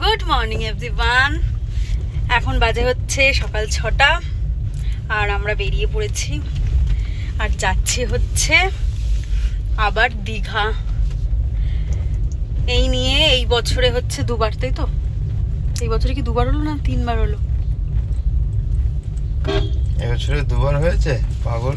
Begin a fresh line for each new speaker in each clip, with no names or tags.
Good morning everyone এখন বাজে হচ্ছে সকাল ছটা আর আমরা বেরিয়ে পড়েছি। আর যাচ্ছি হচ্ছে আবার দীঘা। এই নিয়ে এই বছরে হচ্ছে দুবার তাই তো? এই বছরে কি দুবার হলো না তিনবার হলো?
এবছরে দুবার হয়েছে পাগল।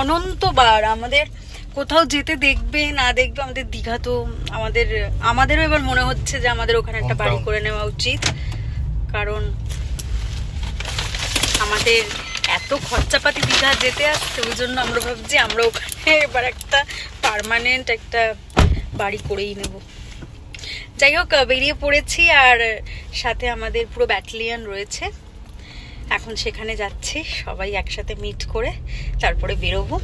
অনন্তবার আমাদের কোথাও যেতে দেখবে না দেখবে আমাদের দীঘা তো আমাদের আমাদেরও এবার মনে হচ্ছে যে আমাদের ওখানে একটা বাড়ি করে নেওয়া উচিত। কারণ আমাদের এত খরচাপাতি দীঘা যেতে আসছে ওই জন্য আমরা ভাবছি আমরা ওখানে এবার একটা পার্মানেন্ট একটা বাড়ি করেই নেব। যাই হোক বেরিয়ে পড়েছি আর সাথে আমাদের পুরো ব্যাটালিয়ান রয়েছে। এখন সেখানে যাচ্ছি সবাই একসাথে মিট করে তারপরে বেরোবো।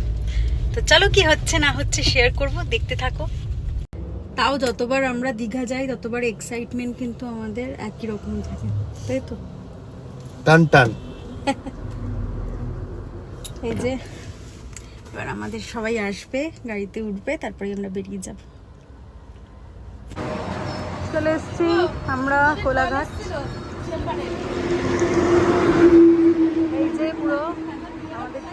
তো চলো কি হচ্ছে না হচ্ছে শেয়ার করব দেখতে থাকো। তাও যতবার আমরা দীঘা যাই ততবার এক্সাইটমেন্ট কিন্তু আমাদের একই রকম থাকে তাই তো?
টান টান।
এই যে এবার আমাদের সবাই আসবে গাড়িতে উঠবে তারপরে আমরা বেরিয়ে যাব। চলে এসছি আমরা কোলাঘাট। এই যে পুরো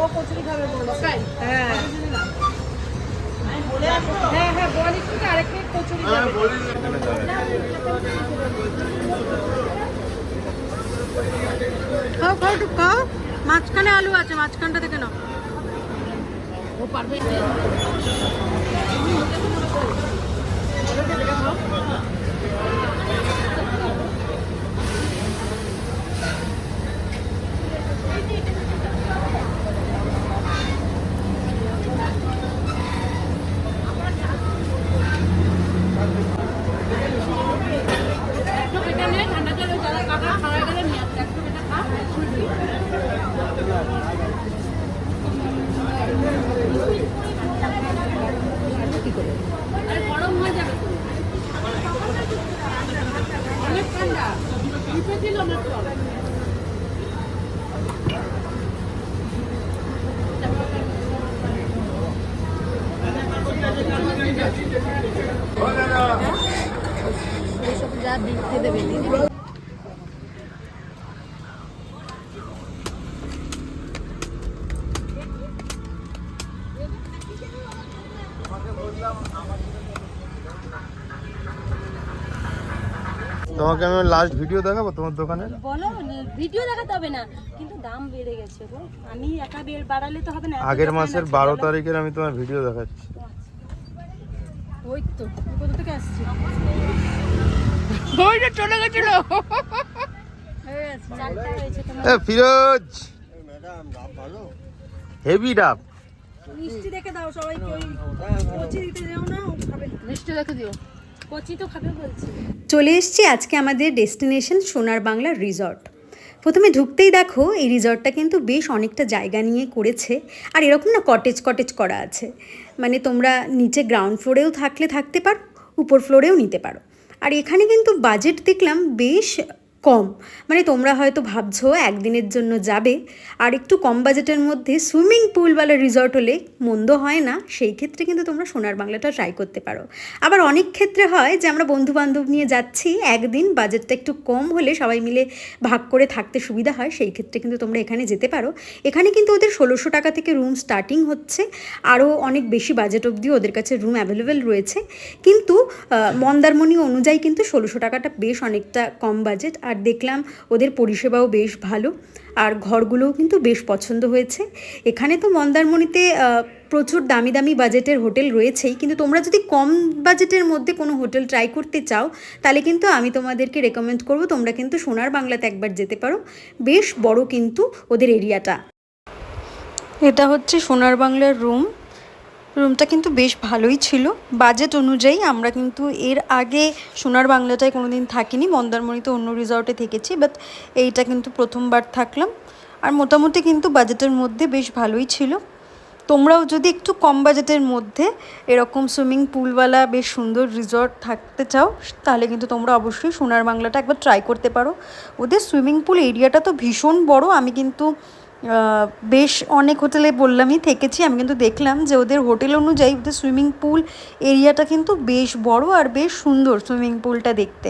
দাদা
আমি খাব না তো
সানডে হ্যাঁ খাও খাও একটু খাও মাঝখানে আলু আছে মাঝখানটা দেখে নাও
তোমাকে আমি লাস্ট ভিডিও দেখাবো তোমার দোকানের
বলো ভিডিও দেখাতে হবে না। কিন্তু দাম বেড়ে গেছে গো। আমি একা বের বাড়ালে তো হবে না
আগের মাসের
আছে,
বারো
বলো।
তারিখের আমি তোমার ভিডিও দেখাচ্ছি।
ওই তো কোথা থেকে আসছে?
ওইটা চলে গেছিল।
চারটা হয়েছে তোমার।
এ ফিরোজ! হেভি ডাব
মিষ্টি দেখে দাও সবাইকে ওই কচি দিতে যাও না খাবে মিষ্টি দেখে দিও। কচি তো খাবে বলছি।
চলে এসছি আজকে আমাদের ডেস্টিনেশন সোনার বাংলা রিসর্ট। প্রথমে ঢুকতেই দেখো, এই রিসর্টটা কিন্তু বেশ অনেকটা জায়গা নিয়ে করেছে, আর এরকম না কটেজ কটেজ করা আছে। মানে তোমরা নিচে গ্রাউন্ড ফ্লোরেও থাকলে থাকতে পারো, উপর ফ্লোরেও নিতে পারো। আর এখানে কিন্তু বাজেট দেখলাম বেশ কম। মানে তোমরা হয়তো ভাবছ একদিনের জন্য যাবে, আর একটু কম বাজেটের মধ্যে সুইমিং পুল পুলওয়ালা রিসর্ট হলে মন্দ হয় না, সেই ক্ষেত্রে কিন্তু তোমরা সোনার বাংলাটা ট্রাই করতে পারো। আবার অনেক ক্ষেত্রে হয় যে আমরা বন্ধু বান্ধব নিয়ে যাচ্ছি, একদিন বাজেটটা একটু কম হলে সবাই মিলে ভাগ করে থাকতে সুবিধা হয়, সেই ক্ষেত্রে কিন্তু তোমরা এখানে যেতে পারো। এখানে কিন্তু ওদের ষোলোশো টাকা থেকে রুম স্টার্টিং হচ্ছে, আরও অনেক বেশি বাজেট অবধি ওদের কাছে রুম অ্যাভেলেবেল রয়েছে। কিন্তু মন্দারমণি অনুযায়ী কিন্তু ষোলোশো টাকাটা বেশ অনেকটা কম বাজেট আর দেখলাম ওদের পরিষেবাও বেশ ভালো। আর ঘরগুলোও কিন্তু বেশ পছন্দ হয়েছে। এখানে তো মন্দারমণিতে প্রচুর দামি দামি বাজেটের হোটেল রয়েছেই। কিন্তু তোমরা যদি কম বাজেটের মধ্যে কোনো হোটেল ট্রাই করতে চাও, তাহলে কিন্তু আমি তোমাদেরকে রেকমেন্ড করব। তোমরা কিন্তু সোনার বাংলাতে একবার যেতে পারো। বেশ বড় কিন্তু ওদের এরিয়াটা এটা হচ্ছে সোনার বাংলার রুম রুমটা কিন্তু বেশ ভালোই ছিল। বাজেট অনুযায়ী আমরা কিন্তু এর আগে সোনার বাংলাটায় কোনো দিন থাকিনি, মন্দারমণিতে অন্য রিসর্টে থেকেছি বাট এইটা কিন্তু প্রথমবার থাকলাম। আর মোটামুটি কিন্তু বাজেটের মধ্যে বেশ ভালোই ছিল। তোমরাও যদি একটু কম বাজেটের মধ্যে এরকম সুইমিং পুলওয়ালা বেশ সুন্দর রিসর্ট থাকতে চাও, তাহলে কিন্তু তোমরা অবশ্যই সোনার বাংলাটা একবার ট্রাই করতে পারো। ওদের সুইমিং পুল এরিয়াটা তো ভীষণ বড়, আমি কিন্তু বেশ অনেক হোটেলে বললামই, থেকেছি। আমি কিন্তু দেখলাম যে ওদের হোটেল অনুযায়ী ওদের সুইমিং পুল এরিয়াটা কিন্তু বেশ বড় আর বেশ সুন্দর সুইমিং পুলটা দেখতে।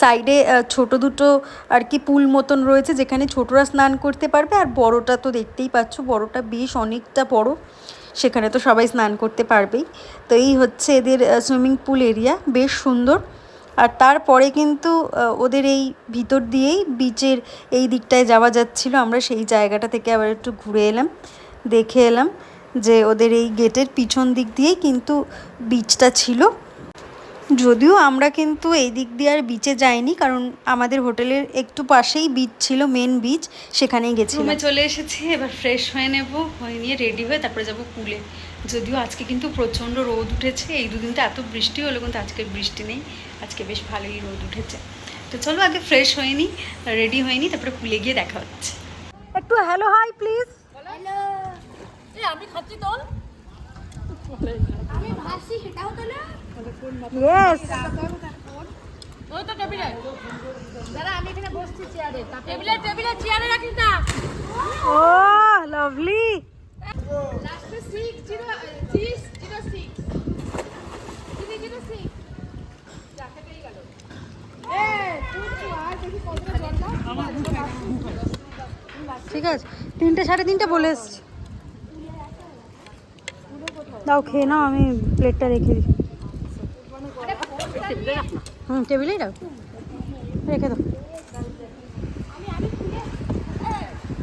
সাইডে ছোট দুটো আর কি পুল মতন রয়েছে যেখানে ছোটরা স্নান করতে পারবে আর বড়টা তো দেখতেই পাচ্ছ, বড়টা বেশ অনেকটা বড়। সেখানে তো সবাই স্নান করতে পারবেই। তো এই হচ্ছে এদের সুইমিং পুল এরিয়া, বেশ সুন্দর। আর তারপরে কিন্তু ওদের এই ভিতর দিয়েই বিচের এই দিকটায় যাওয়া যাচ্ছিল। আমরা সেই জায়গাটা থেকে আবার একটু ঘুরে এলাম, দেখে এলাম যে ওদের এই গেটের পিছন দিক দিয়েই কিন্তু বিচটা ছিল। যদিও আমরা কিন্তু এই দিক দিয়ে আর বিচে যাইনি কারণ আমাদের হোটেলের একটু পাশেই বিচ ছিল মেন বিচ সেখানেই গেছি
রুমে চলে এসেছি এবার ফ্রেশ হয়ে নেব হয়ে নিয়ে রেডি হয়ে তারপরে যাব পুলে। যদিও আজকে কিন্তু প্রচণ্ড রোদ উঠেছে এই দুদিন তো এত বৃষ্টি হলো কিন্তু আজকে বৃষ্টি নেই আজকে বেশ ভালোই রোদ উঠেছে। তো চলো আগে ফ্রেশ হয়ে নিই রেডি হয়ে নিই তারপরে পুলে গিয়ে দেখা হচ্ছে।
একটু হ্যালো হাই প্লিজ
আমি খাচ্ছি তোল
ইয়েস
ওই তো টেবিলে। দাঁড়া আমি এখানে বসছি চেয়ারে টেবিলে টেবিলে চেয়ারে রাখিস না।
ও লাভলি
লাস্টে six zero six zero six zero zero six যাকে গেল। এ তুই আর দেখি
ঠিক আছে তিনটে সাড়ে তিনটে বলে এসছি। দাও, খেয়ে নাও, আমি প্লেটটা রেখে দিই। হুম টেবিলেই রাখ রেখে দাও।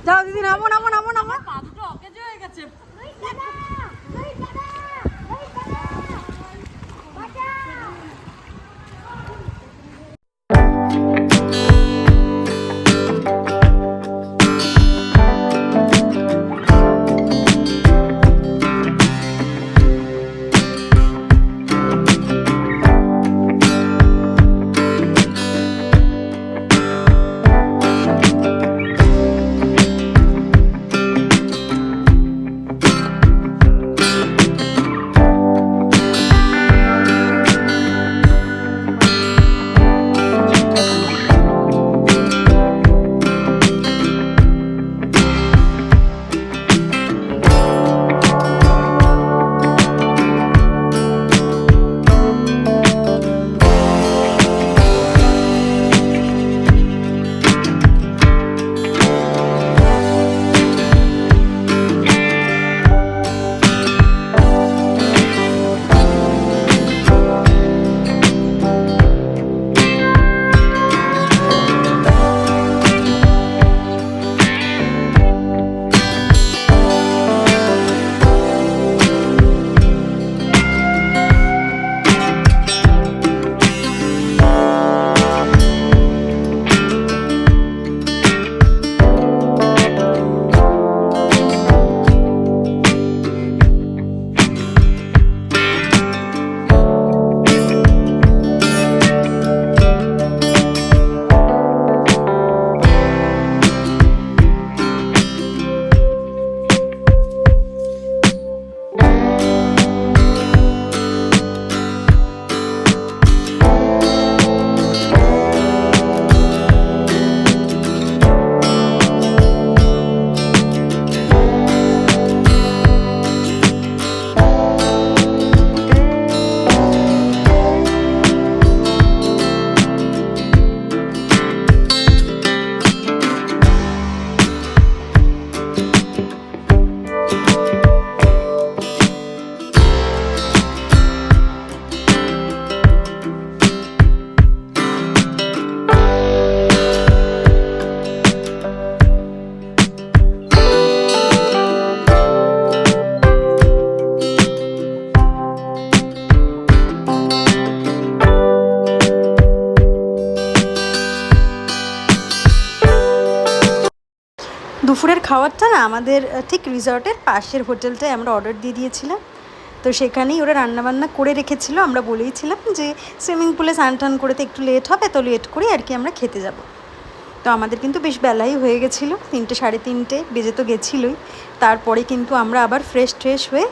দাও দিদি, নামো নামো নামো নামো।
হয়ে গেছে
খাবারটা না আমাদের ঠিক রিসর্টের পাশের হোটেলটায় আমরা অর্ডার দিয়ে দিয়েছিলাম। তো সেখানেই ওরা রান্নাবান্না করে রেখেছিল। আমরা বলেইছিলাম যে সুইমিং পুলে স্নান টান করে তো একটু লেট হবে, তো লেট করে আর কি আমরা খেতে যাব। তো আমাদের কিন্তু বেশ বেলাই হয়ে গেছিল, তিনটে সাড়ে তিনটে বেজে তো গেছিলোই। তারপরে কিন্তু আমরা আবার ফ্রেশ ট্রেশ হয়ে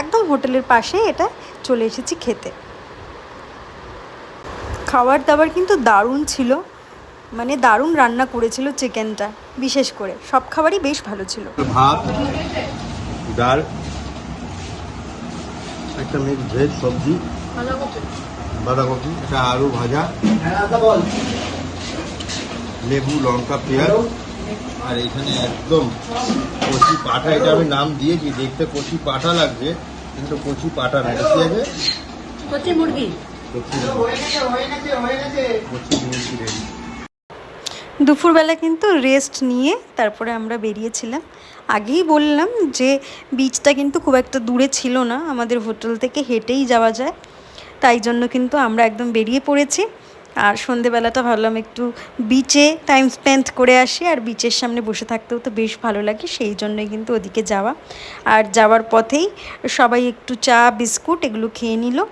একদম হোটেলের পাশে এটা চলে এসেছি খেতে। খাবার দাবার কিন্তু দারুণ ছিল। মানে দারুণ রান্না করেছিল চিকেনটা বিশেষ করে সব খাবারই বেশ ভালো ছিল।
ভাত ডাল একটা মিক্স ভেজ সবজি বাঁধাকপি একটা আলু ভাজা লেবু লঙ্কা পেঁয়াজ আর এখানে একদম কচি পাটা এটা আমি নাম দিয়েছি দেখতে কচি পাটা লাগছে কিন্তু কচি পাটা না কি আছে? কচি মুরগি। কচি মুরগি। রেডি
দুপুরবেলা কিন্তু রেস্ট নিয়ে তারপরে আমরা বেরিয়েছিলাম। আগেই বললাম যে বিচটা কিন্তু খুব একটা দূরে ছিল না, আমাদের হোটেল থেকে হেঁটেই যাওয়া যায়। তাই জন্য কিন্তু আমরা একদম বেরিয়ে পড়েছি। আর সন্ধেবেলাটা ভাবলাম একটু বিচে টাইম স্পেন্ড করে আসি, আর বিচের সামনে বসে থাকতেও তো বেশ ভালো লাগে, সেই জন্যই কিন্তু ওদিকে যাওয়া। আর যাওয়ার পথেই সবাই একটু চা, বিস্কুট এগুলো খেয়ে নিল।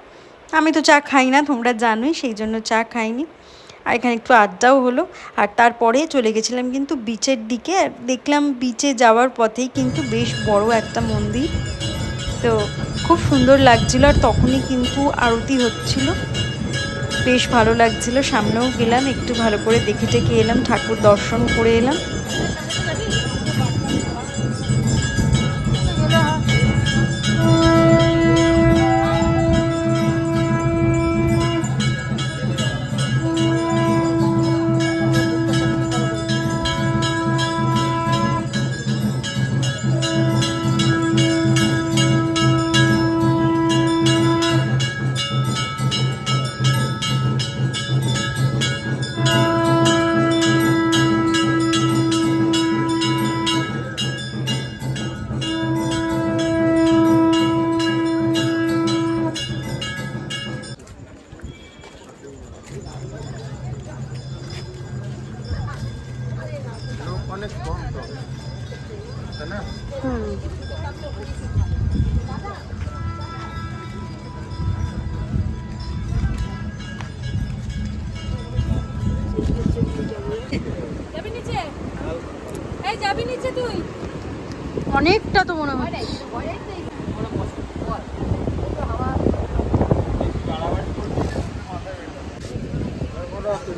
আমি তো চা খাই না, তোমরা জানোই, সেই জন্য চা খাইনি। আর এখানে একটু আড্ডাও হলো। আর তারপরে চলে গেছিলাম কিন্তু বিচের দিকে। আর দেখলাম বিচে যাওয়ার পথেই কিন্তু বেশ বড় একটা মন্দির। তো খুব সুন্দর লাগছিল আর তখনই কিন্তু আরতি হচ্ছিল। বেশ ভালো লাগছিল। সামনেও গেলাম, একটু ভালো করে দেখে টেকে এলাম, ঠাকুর দর্শন করে এলাম।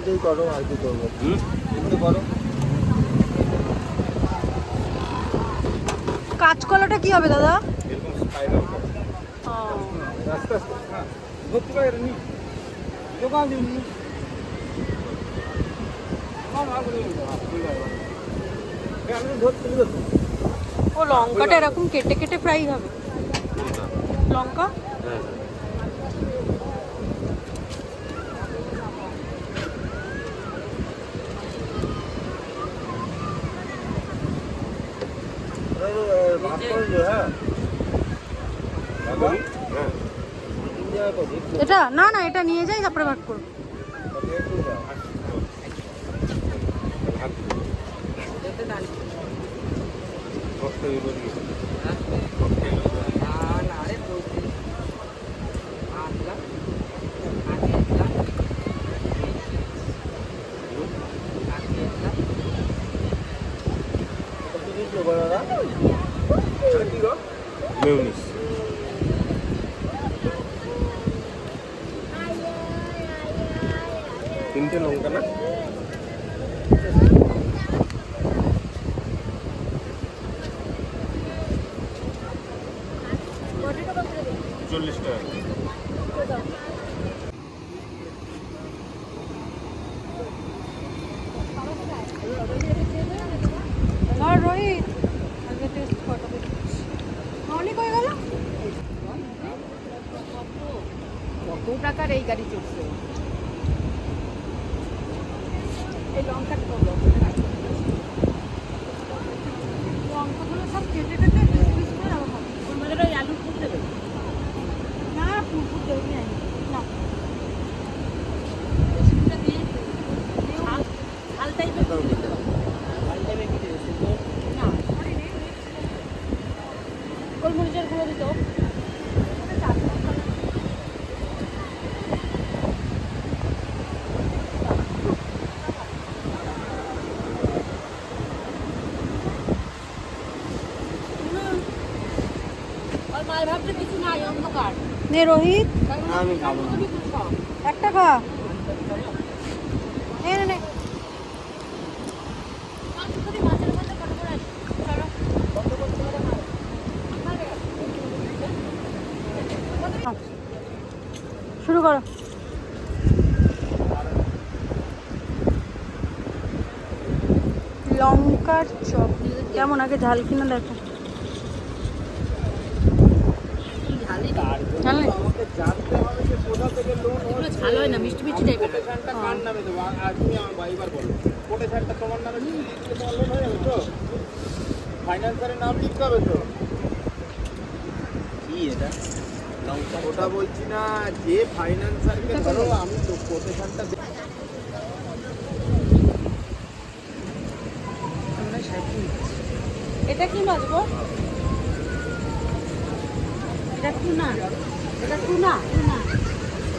তিনটেই করো আর কি করব? তিনটে করো।
কাঁচকলাটা কি হবে দাদা?
হ্যাঁ।
ও লঙ্কাটা এরকম কেটে কেটে ফ্রাই হবে? লঙ্কা? এটা না না এটা নিয়ে যাই তারপরে ভাগ করব।
মেউনিস তিনটে লঙ্কা না চল্লিশ টাকা
আর রোহিত আগে টেস্ট কটা অনেক হয়ে গেল
কত টাকার এই গাড়ি চলছে এই লঙ্কা তো
লঙ্কাগুলো সব কেটে কেটে পিস পিস করে আবার খাব।
ওর মধ্যে ওই আলু ফুট দেবে
না পুকুর দেবি না
রেসিপিটা দিয়ে ঝাল ঝাল টাইপের করে দিতে হবে ঝাল টাইপের কি দেবে না মাল ভাবতে কিছু নাই অন্ধকার
নে রোহিত।
আমি খাব
একটা খা। নে নে। নে
মাছের মধ্যে ফটো করে চলো।
শুরু করো। লঙ্কার চপ। কেমন? আগে ঝাল কিনা দেখো। ঝাল
হয় না মিষ্টি মিষ্টি টাইপের
কার নামে দেবো? আর তুমি আমার এবার বলো কোটেশনটা তোমার নামে লোন হয়ে যাবে তো। ফাইন্যান্সারের নাম লিখতে হবে তো। কি এটা? ওটা বলছি না যে ফাইন্যান্সারকে ধরো আমি তো কোটেশনটা
এটা কি মাছ গো এটা টুনা এটা টুনা টুনা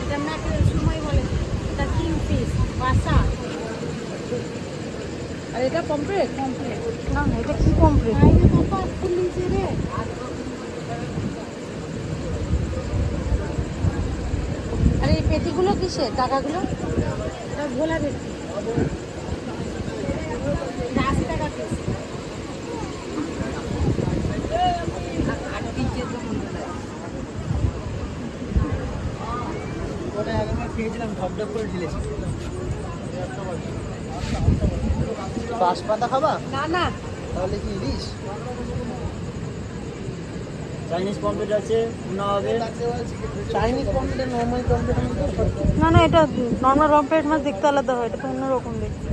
এটা ম্যাকের সময় বলে। এটা কিং ফিশ বাসা। আর এটা পম্পলেট পম্পলেট
না না এটা কি কমপ্লিট
আইনে বাবা ফুলিছে রে। আরে এই পেটিগুলো কিসের? টাকাগুলো? এটা ভোলা পেটি।
বাঁশপাতা খাবা?
না না।
তাহলে কি ইলিশ? চাইনিজ পমপ্লেট আছে না হবে। চাইনিজ পমপ্লেট নর্মাল পমপ্লেট
না না এটা নর্মাল রম্পেট মাছ দেখতে আলাদা হয় এটা তো অন্যরকম দেখতে।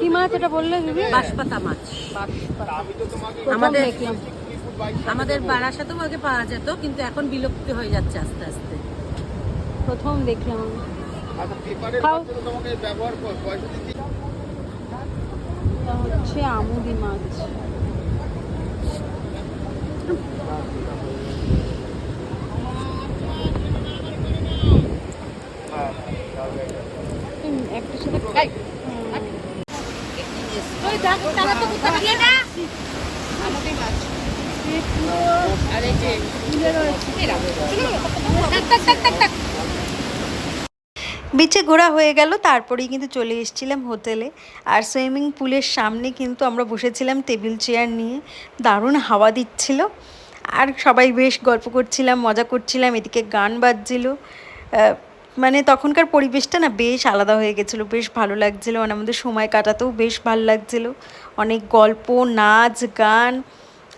কি মাছ এটা বললে দিদি?
বাঁশপাতা মাছ
আমি তো তোমাকে
আমাদের আমাদের বারাসাতেও আগে পাওয়া যেত কিন্তু এখন বিলুপ্তি হয়ে যাচ্ছে আস্তে আস্তে।
প্রথম দেখলাম।
আচ্ছা
হচ্ছে আমুদি মাছ হুম, একটার সাথে
ওই দাগ টাকা তো কোথা দিয়ে না আমাদের মাছ আর এই যে টাক টাক টাক টাক টাক
বিচে ঘোরা হয়ে গেল, তারপরেই কিন্তু চলে এসেছিলাম হোটেলে। আর সুইমিং পুলের সামনে কিন্তু আমরা বসেছিলাম টেবিল চেয়ার নিয়ে। দারুণ হাওয়া দিচ্ছিল। আর সবাই বেশ গল্প করছিলাম, মজা করছিলাম, এদিকে গান বাজছিল। মানে তখনকার পরিবেশটা না বেশ আলাদা হয়ে গেছিল, বেশ ভালো লাগছিল। মানে আমাদের সময় কাটাতেও বেশ ভালো লাগছিল। অনেক গল্প, নাচ, গান।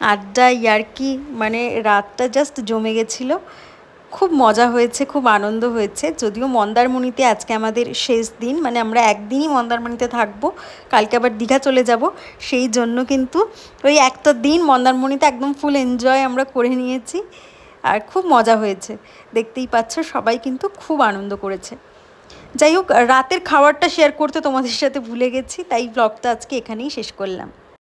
আড্ডা, ইয়ার্কি মানে রাতটা জাস্ট জমে গেছিল। খুব মজা হয়েছে, খুব আনন্দ হয়েছে। যদিও মন্দারমণিতে আজকে আমাদের শেষ দিন মানে আমরা একদিনই মন্দারমণিতে থাকব, কালকে আবার দীঘা চলে যাব। সেই জন্য কিন্তু ওই একটা দিন মন্দারমণিতে একদম ফুল এনজয় আমরা করে নিয়েছি। আর খুব মজা হয়েছে। দেখতেই পাচ্ছ, সবাই কিন্তু খুব আনন্দ করেছে। যাই হোক, রাতের খাবারটা শেয়ার করতে তোমাদের সাথে ভুলে গেছি, তাই ব্লগটা আজকে এখানেই শেষ করলাম।